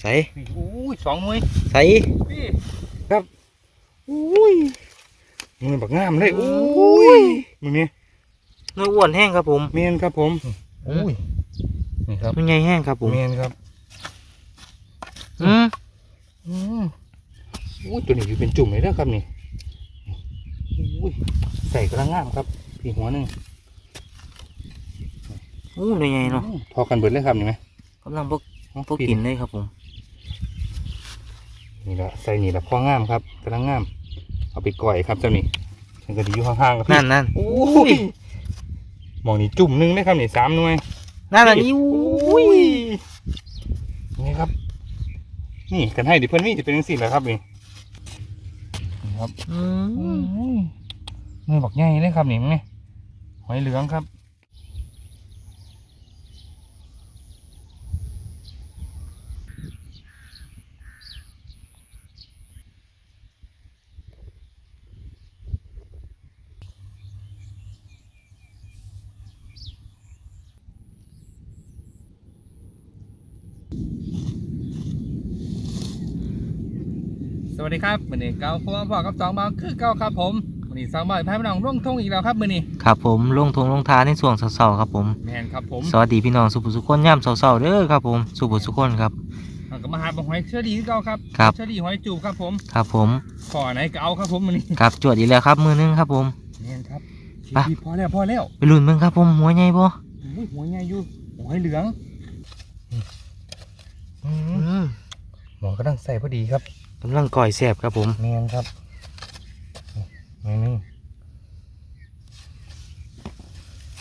ใส่อุ้ยสองหน่วยใส่พี่อุ้ยมือบักงามเลยอุ้ยมือนี้เนื้ออ้วนแห้งครับผมเมียนครับผมอุ้ยนี่ครับมันใหญ่แห้งครับผมเมียนครับอืมอืมอุ้ยตัวนี้อยู่เป็นจุ่มเลยนะครับนี่อุ้ยใส่กระงามครับพี่หัวหนึ่งอู้เนื้อใหญ่เนาะพอกันเบิดเลยครับนี่ไหมกำลังพวกพวกกินเลยครับผม นี่ละใส่นี่ละพ่องามครับกระงาม เอาไปก่อยครับเจ้านี่มันก็ดีอยู่ห่างๆครับพี่นั่นนั่นโอ้ยมองนี่จุ่มหนึงได้ครับนี่สามหน่วยนั่นอันนี้อุ้ยนี่ครับ นี่กันให้ดิเพื่อนมีจะเป็นยังสี่แหละครับนี่นี่ครับอืมมือบอกใหญ่เลยครับนี่มั้งไงหอยเหลืองครับ สวัสดีครับมือนี้เก้าพวงพ่อกับสองบางคือเก้าครับผมมือนี้สองบางพายพี่น้องร่วงทงอีกแล้วครับมือนี้ครับผมลงทงลงทานในส่วงเสาๆครับผมแมนครับผมสวัสดีพี่น้องสุภสุขคนย่ำเสาๆเด้อครับผมสุภสุขคนครับเราก็มาหาบังหอยเชอรี่ที่เก้าครับครับเชอรี่หอยจูบครับผมครับผมขอไหนก็เอาครับผมมือนี้ครับจวดอีกแล้วครับมือนึงครับผมแมนครับไปพี่พอแล้วพอแล้วไปลุ้นเบิ่งครับผมหัวใหญ่บ่อุ้ยหัวใหญ่อยู่หัวเหลืองอืม หมอกระดังใส่พอดีครับกำลังก่อยแสบครับผมเมียนครับนี่นี่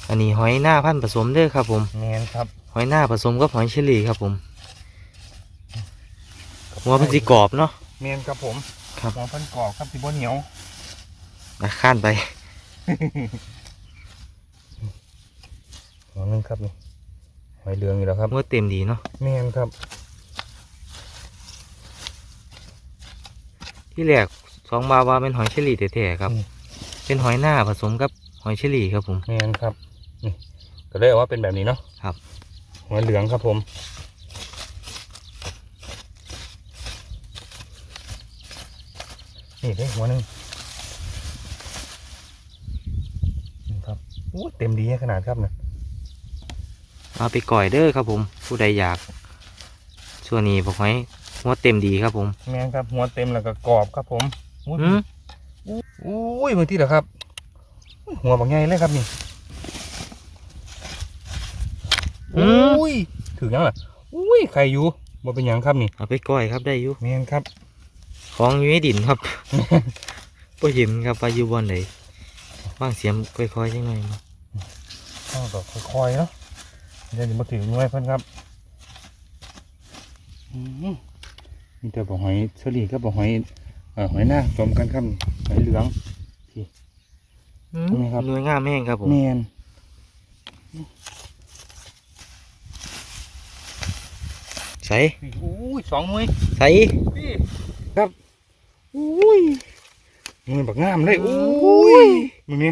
อันนี้หอยหน้าพันธุ์ผสมเด้อครับผมเมียนครับ หอยหน้าผสมกับหอยเชอรี่ครับผมหัวเป็นสีกรอบเนาะเมียนครับผมครับหัวพันกรอบครับสีบเหนียวนะข้านไปหัวหนึงครับนี่หอยเหลืองอยู่แล้วครับหัวเต็มดีเนาะเมียนครับ ที่แรกสองบาวาเป็นหอยเชอรี่แท้ๆครับเป็นหอยหน้าผสมกับหอยเชอรี่ครับผมเมียนครับนี่ก็เลยเอาว่าเป็นแบบนี้เนาะครับหอยเหลืองครับผม นี่ได้หัวหนึงนี่ครับโอ้เต็มดีขนาดครับนะเอาไปก่อยเด้อครับผม ผู้ใดอยากส่วนนี้บอกหอย หัวเต็มดีครับผมแมนครับ หัวเต็มแล้วก็กรอบครับผมอุ้ยอืมอุ้ยบางทีเหรอครับ หัวบางไงเลยครับนี่อืมอุ้ยถือยังล่ะอุ้ยใครอยู่บ่เป็นหยังครับนี่เอาไปก่อยครับได้อยู่แมนครับของอยู่ในดินครับบ่เห็นครับว่าอยู่บนไหนว่างเสียมค่อยๆจังหน่อยมาต้องต่อค่อยๆเนาะเดี๋ยวจะมาถึงหน่วยเพิ่นครับ อืม มีแต่บ่หอยเชอรี่กับบ่หอยเอ่อหอยหน้าสมกันครับหอยเหลืองนี่ครับหน่วยงามแห้งครับผมแมนใส่อุ้ยสองหน่วยใส่พี่อุ้ยมือบักงามเลยอุ้ยมือนี้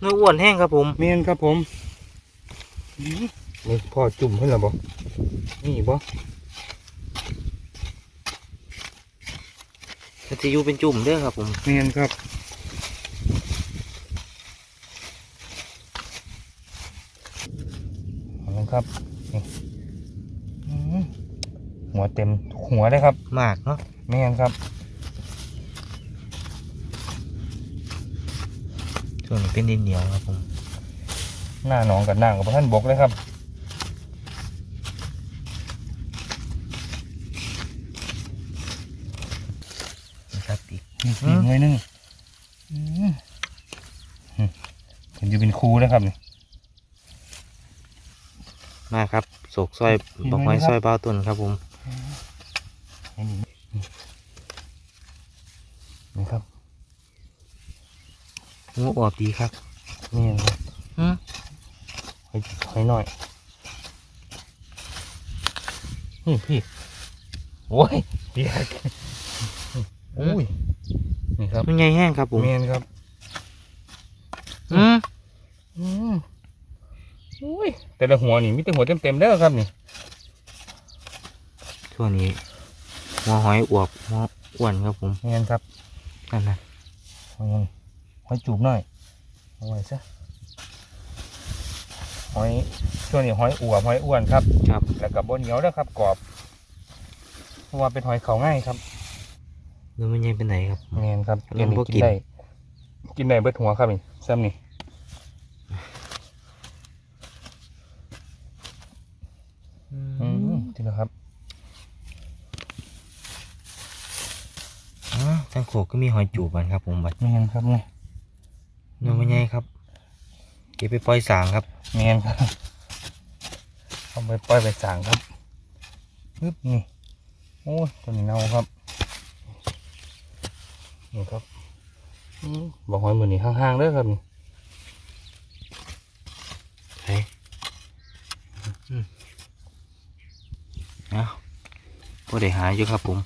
เนื้ออ้วนแห้งครับผมแมนครับผมนี่พ่อจุ่มเพิ่นแล้วบ่นี่บ่ มันจะอยู่เป็นจุ่มเด้อครับผมแมนครับเอาละครับนี่อืมหัวเต็มทุกหัวเลยครับมากเนาะแมนครับส่วนนี้เป็นดินเหนียวครับผมหน้าหนองกับหน้ากับท่านบกเลยครับ นี่ครับ อีกนี่อือีมกหน่วยหนึงอืมอืมเห็นจะเป็นครูเลยครับนี่มาครับโศกซอยบอกหอยซอยเบ้าต้นครับผมนี่ครับหัวออบดีครับนี่ครับอืมหอยหอยหน่อยนี่พี่โอ้ยเปียกโอ้ย นี่ครับมันใหญ่แห้งครับผมเมียนครับอืมอืมโอ้ยแต่ละหัวนี่มีแต่หัวเต็มๆเด้อครับนี่ส่ส่วนนี้หัวหอยอวบหัวอ้วนครับผมแม่นครับนั่นนะหอยหอยจูบหน่อยเอาไว้ซะหอยช่วงนี้หอยอวบหอยอ้วนครับ ครับ แล้วก็บนเหนียวนะครับกรอบเพราะว่าเป็นหอยเขาง่ายครับเนื้อมันยังเป็นไหนครับ แมนครับแล้วมันบ่กินได้ กินได้เบิดหัวครับนี่ซ้ำนี่อืมทีละครับอ๋อทั้งโขกก็มีหอยจูบมันครับ ผมบัดแมนครับนี่เนื้อมันใหญ่ครับ เก็บไปปล่อยสางครับแมนครับเอาไปปล่อยไปสั่งครับปึ๊บนี่ โอ้ยตัวนี้เน่าครับ นี่ครับอืมบอกหอยมือนี่ห่างๆเด้อครับนี่เฮ้ยอืมเอาก็ได้หาอยู่ครับผม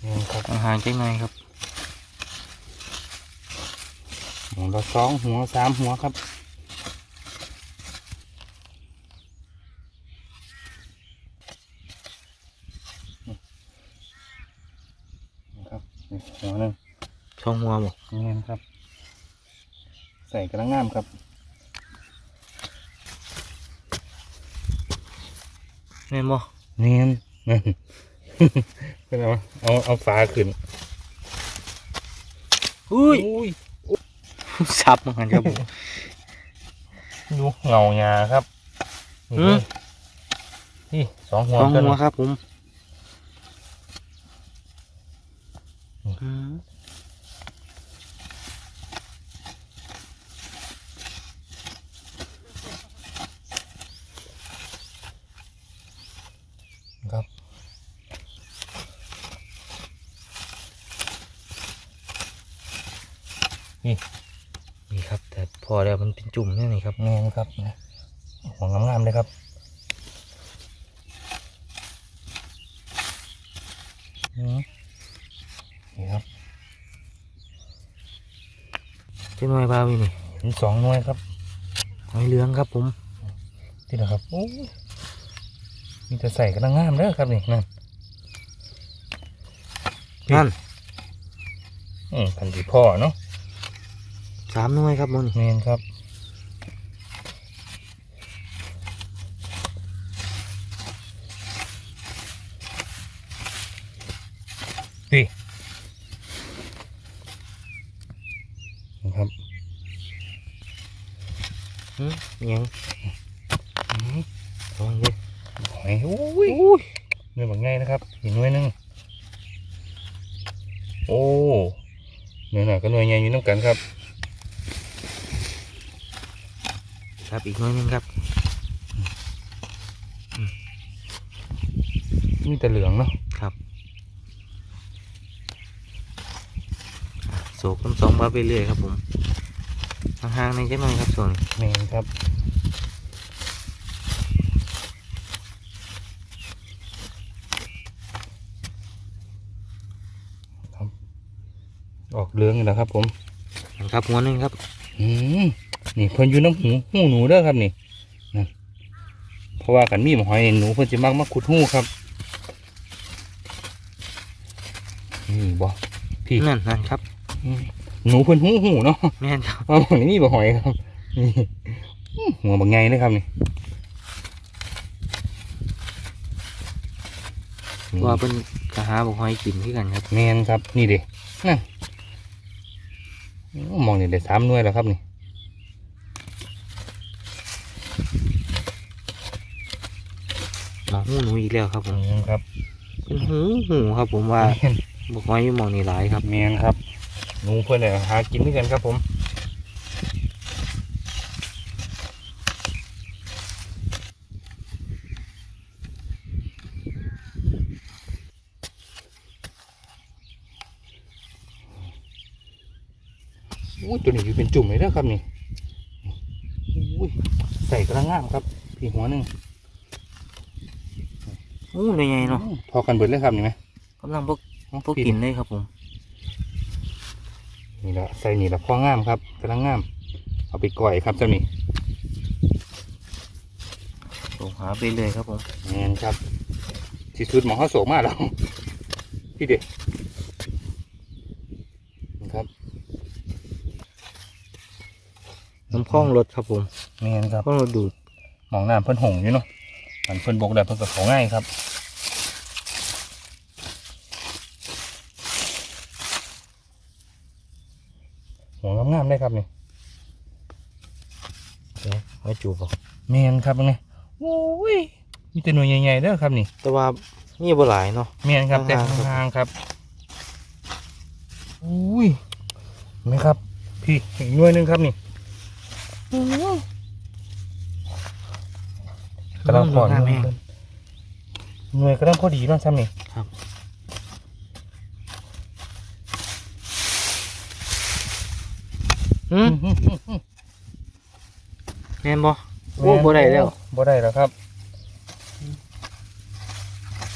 แมนครับห่างๆจังหน่อยครับหัวละสองหัวสามหัวครับนี่ครับนี่หัวหนึ่ง ช่องหัวบ่เงี้ยครับ ใส่กระงามครับแม่นบ่เนียนนั่นเป็นเอาเอาเอาฝาขึ้นอุ้ยอุ้ยซับเหมือนกันครับผมดูเงาหยาครับนี่อืมนี่สองหัวช่องกันหัวครับผม นี่ครับ แต่พอแล้วมันเป็นจุ่มนี่นี่ครับเนียนครับนะหัวงามๆเลยครับอืมนี่ครับเจ้าหน่อยบ้าวินี่เห็นสองหน่วยครับหอยเหลืองครับผมที่นะครับโอ้ยมีแต่ใส่กระงามเด้อครับนี่นั่นนั่นอืมพันธีพ่อเนาะ สามหน่วยครับมันเมนครับนี่นะครับอืมยังอืมลองดิหอยโอ้ยเนื้อแบบง่ายนะครับอีกหน่วยหนึงโอ้เนื้อหน่อยก็หน่วยใหญ่อยู่น้ำกันครับ ครับอีกหน่วยหนึงครับมีแต่เหลืองเนาะครับอะโศกน้ำสองบ้าไปเรื่อยครับผมห่างๆในจังหน่อยครับส่วนเมนครับครับออกเหลืองอยู่แล้วครับผมครับหัวหนึ่งครับ อืม นี่เพิ่นอยู่น้ำหูหูหนูเด้อครับนี่นั่นเพราะว่ากันมีหมหอยหนูเพิ่นจะมักมาขุดหูครับนี่บ่พี่นั่นนั่นครับอืมหนูเพิ่นหูหูเนาะแม่นครับว่าหมองนี้มีบ่หอยครับนี่อื้อหัวบางไงเลยครับนี่นี่ว่าเป็นกระหาบอกหอยกินที่กันครับแมนครับนี่เด้นั่นอื้อมองนี่ได้สามหน่วยแล้วครับนี่ หมองหูหนูอีกแล้วครับผมอืมครับ เป็นหูหูครับ ผมว่าแม่นบอกหอยอยู่หมองนี่หลายครับแมนครับหนูเพื่อนเนี่ยหากินด้วยกันครับผมอุ้ยตัวนี้อยู่เป็นจุ่มเลยนะครับนี่อุ้ยใส่กระง่ามครับพี่หัวหนึ่ง โอ้ยใหญ่ๆเนาะอืมพอกันเบิดเลยครับนี่ไหมกำลังพวกพวกกินเลยครับผม นี่แหละใส่นี่แหละพ่องามครับกระง่าม เอาไปก่อยครับเจ้านี่ส่งหาไปเลยครับผมแมนครับสิสิสุดหมองเขาโศกมากแล้วพี่เด็กครับน้ำคล้องรถครับผมแมนครับคล้องรถดูดหมองน้ำเพิ่นหงอยู่เนาะมันเพิ่นบกได้เพิ่นก็เขาง่ายครับ หัวงามๆได้ครับนี่เอ๊ะไว้จูบบ่แมนครับนี่โอ้ยมีแต่หน่วยใหญ่ๆเด้อครับนี่ แต่ว่ามีบ่หลายเนาะแมนครับแต่ห่างๆครับห่างๆครับอุ้ยเห็นไหมครับ พี่อีกหน่วยหนึงครับนี่กำลังพอดน้ำแห้งหน่วยกำลังพอดีเนาะซ้ำนี่ อืมแม่นบ่โอ้บ่ได้แล้วบ่ได้แล้วครับ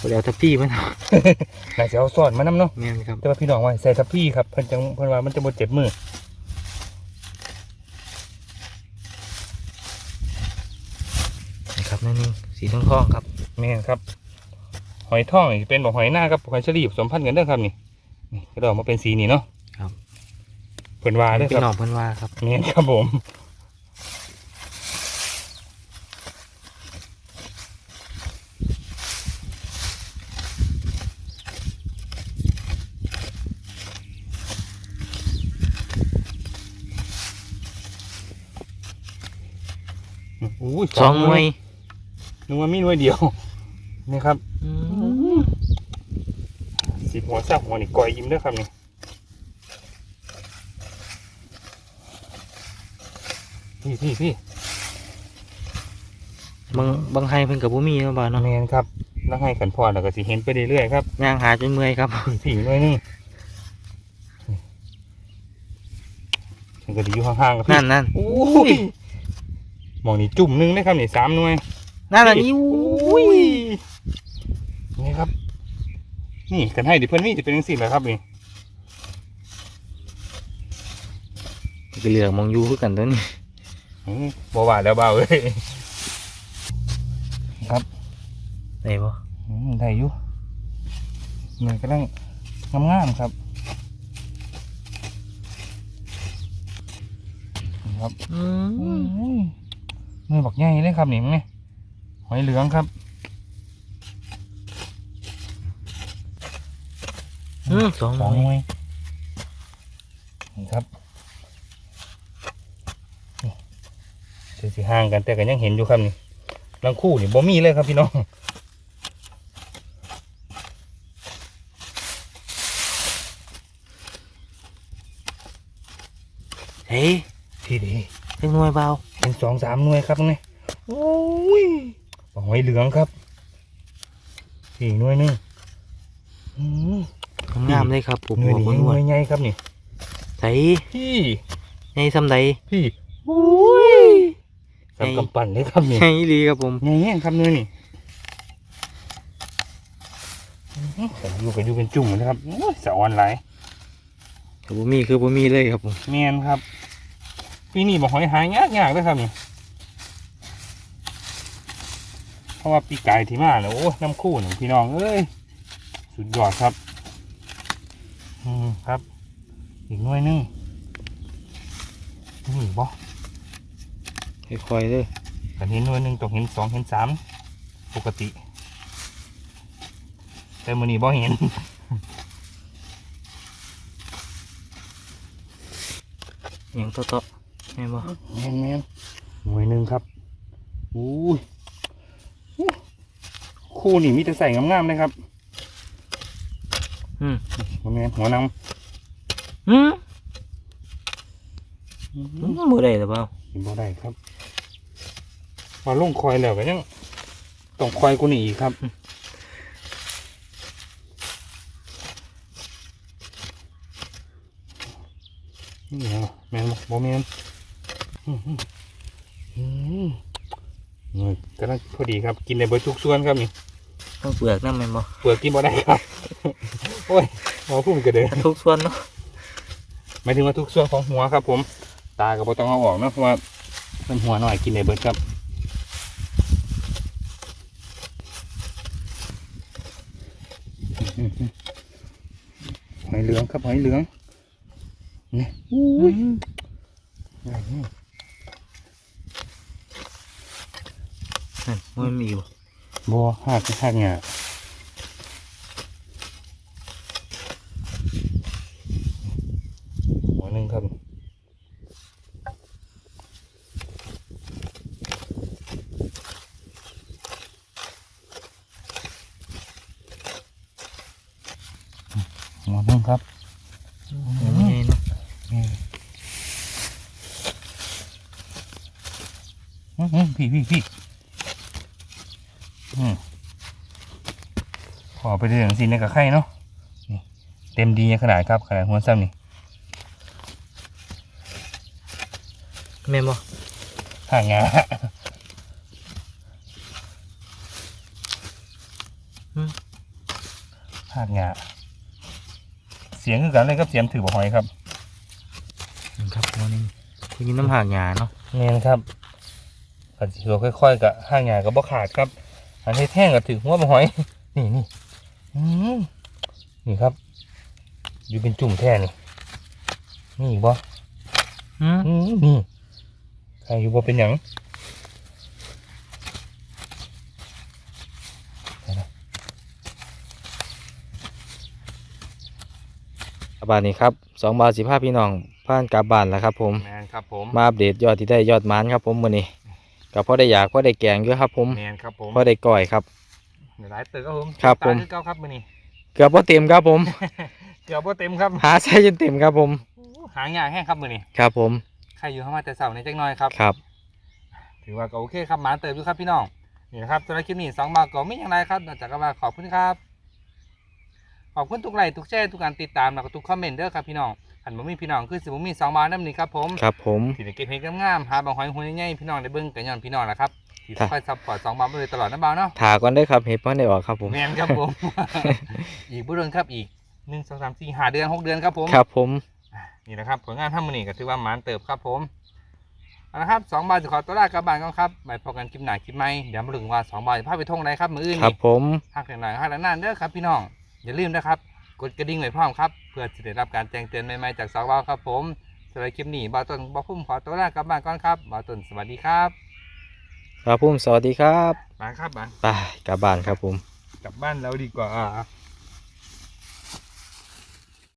บ่ได้เอาทับพี่มันนายจะเอาสอดมานำเนาะแม่นครับแต่ว่าพี่น้องว่าให้ใส่ทับพี่ครับเพิ่นจังเพิ่นว่ามันจะบ่เจ็บมือนี่ครับนั่นนี่สีทองทองๆครับแม่นครับ หอยทองนี่เป็นบ่หอยหน้ากับหอยเฉลีบสมพันธ์กันเด้อครับนี่นี่ก็ดอกมาเป็นสีนี้เนาะครับเพิ่นว่าเด้อพี่ครับน้องเพิ่นว่าครับแม่นครับผมอุ้ยสองหน่วยนึกว่ามีหน่วยเดียวนี่ครับ อืม สีหัวซับหัวนี่ก่อยยิ้มเด้วยครับนี่ พี่พี่พี่บางบางไฮเพิ่นก็บ่มีเนาะบ่าวเนาะแมนครับแล้วให้ขันพรแล้วก็สิเห็นไปเรื่อยๆครับย่างหาจนเมื่อยครับพี่พี่หน่วยหนึงฉันก็ดีอยู่ห่างๆกับพี่นั่นนั่นโอ้ยมองนี่จุ่มหนึงนะครับนี่สามหน่วยนั่นอันนี้อุ้ยนี่ครับ นี่กันให้ดิเพื่อนนี่จะเป็นยังสี่แหละครับนี่ก็เหลืองมองอยู่คือกันตัวนี้อืม บ่ว่าแล้วเบาเอ้ยครับได้บ่อืมได้อยู่หน่วยกำลังงามๆครับ ครับอือืมมหน่วยบักใหญ่เลยครับนี่มั้งนี่หอยเหลืองครับอืมสองสหองหน่น่ววยยนี่ครับ สีสีห่างกันแต่ก็ยังเห็นอยู่ครับนี่ลังคู่นี่บ่มีเลยครับพี่น้องเฮ้ยพี่ดีเป็นหน่วยเบาเป็นสองสามหน่วยครับนี่โอ้ยบักหอยเหลืองครับอีกหน่วยหนึงอืมงามเลยครับผมหน่วยหัวนี้บนหหัวน่วยใหญ่ครับนี่ใส่พี่ในซ้ำใดพี่อุ้ย สำกำปั้นเลยครับนี่ใช่ลีครับผมใหญ่แห้งครับหน่วยนี่แต่อยู่ก็อยู่เป็นจุ่มนะครับโอ้ยสะออนไหลายแต่บ่มีคือบ่มีเลยครับผมแมนครับปีนี้บอกหอยหายากยากๆเลยครับนี่เพราะว่าปีกายที่มาเนี่ยโอ้ยน้ำคู่หนึ่งพี่น้องเอ้ยสุดยอดครับ อืมครับ อีกหน่วยหนึงนี่บ่ ค่อยๆเลยกันเห็นหน่วยหนึ่งต้องเห็นสองเห็นสามปกติ แต่มือนี้บ่เห็นหยังต่อๆแม่นบ่แมนแมนหน่วยหนึ่งครับอู้ยอู้คู่นี่มีแต่ใส่งามๆเลยครับ อืมบ่แมนหัวนอืมำอืมบ่ได้หรือเปล่าเห็นบ่ได้ครับ มาลงคอยแล้วก็ยังต้องคอยกูนี่อีกครับนี่เหรอแมนบ่บ่แมนอืมอืมอืมนี่กำลังพอดีครับ กินในเบิดทุกส่วนครับนี่ต้องเปลือกนำแม่นบ่เปลือกกินบ่ได้ครับ โอ้ยหมอพุ่มกระเด็นทุกส่วนเนาะหมายถึงว่าทุกส่วนของหัวครับ ผม ตาก็บ่ต้องเอาออกนะเพราะว่ามันหัวหน่อยกินในเบิดครับ ห อยเหลืองครับหอยเหลืองนี่อุ้ยนี่นั่นมันมีอยู่บัวหักหักเนี่ยหัวหนึ่งครับหัวหนึ่งครับ เดี๋ยวมันใหญ่เนาะ อืมืมอืมพี่พี่พี่อืมขอไปเรื่องสิในกับไข่เนาะนี่เต็มดีขนาดครับขนาดหัวซ้ำนี่แม่บ่ห่างงาห่างงาเสียงคือกันเลยครับเสียงถือบ่หอยครับนี่ครับหัวหนึงคือยินน้ำหากหยาเนาะเมนครับ ก็สิว่าค่อยๆกับห่างงากับบ่ขาดครับ อันที่แท่งกับถือหัวบ่หอย นี่นี่อืมนี่ครับ อยู่เป็นจุ่มแท่นี่นี่อีกบ่อืมอืมนี่ใครอยู่บ่เป็นหยังบาทนี้ครับสองบาทสิบห้าพี่น้องผ่านกลับบ้านแล้วครับผมแมนครับผมมาอัปเดตยอดที่ได้ยอดหมันครับผมมื้อนี้ ก็พอได้อยากพอได้แกงอยู่ครับ ผมแมนครับผมพอได้ก่อยครับเดี๋ยวหลายตึกครับผมครับผมตาคือเก้าครับมื้อนี้เกือบพอเต็มครับผม เกือบบ่เต็มครับหาใช้จนเต็มครับผม หางานแห้งครับมื้อนี้ครับผมใครอยู่เข้ามาแต่เสาร์ในจักหน่อยครับครับ ถือว่าก็โอเคครับหมาเติบอยู่ครับพี่น้องนี่นะครับสำหรับคลิปนี้สองบาทก็ไม่อย่างไรครับนอกจากก็ว่าขอบคุณครับขอบคุณทุกไลค์ทุกแชร์ทุกการติดตามแล้วก็ทุกคอมเมนต์เด้อครับพี่น้อง หันบ่มีพี่น้องคือสิบ่มีสองบาทนั่นนี่ครับผมครับผมที่ได้เก็บเห็ดงามๆหาบางหอยหัวใหญ่ๆพี่น้องได้เบิ่งกันย้อนพี่น้องนะครับที่ครับคอยซัพพอร์ตสองบาทมาโดยตลอดนะบ่าวเนาะถาก่อนได้อครับเห็ดพ่อได้ออกครับผมแมนครับผม อีกบุเรื่องครับอีกหนึ่งสองสามสี่ห้าเดือนหกเดือนครับผม ครับผมนี่นะครับผลงานท่ามันนี่ก็ถือว่าหมานเติบครับผมเอาละครับสองบาทจะขอตัวลากลับบ้านกันครับไปพบกันคลิปหน้าคลิปใหม่เดี๋ยวมาดูกันว่าสองบาทจะพาไปท่องไหนครับมืออื่นครับนี่ผมหักหน่อยๆหักนานๆเด้อครับพี่น้องอย่าลืมนะครับ กดกระดิ่งไว้พร้อมครับ เพื่อจะได้รับการแจ้งเตือนใหม่ๆจากสองบาทครับผมสำหรับคลิปนี้บาต้นบาพุ่มขอตัวลากลับบ้านก่อนครับบาต้นสวัสดีครับครับผมสวัสดีครับบานครับบานไปกลับบ้านครับผม กลับบ้านเราดีกว่า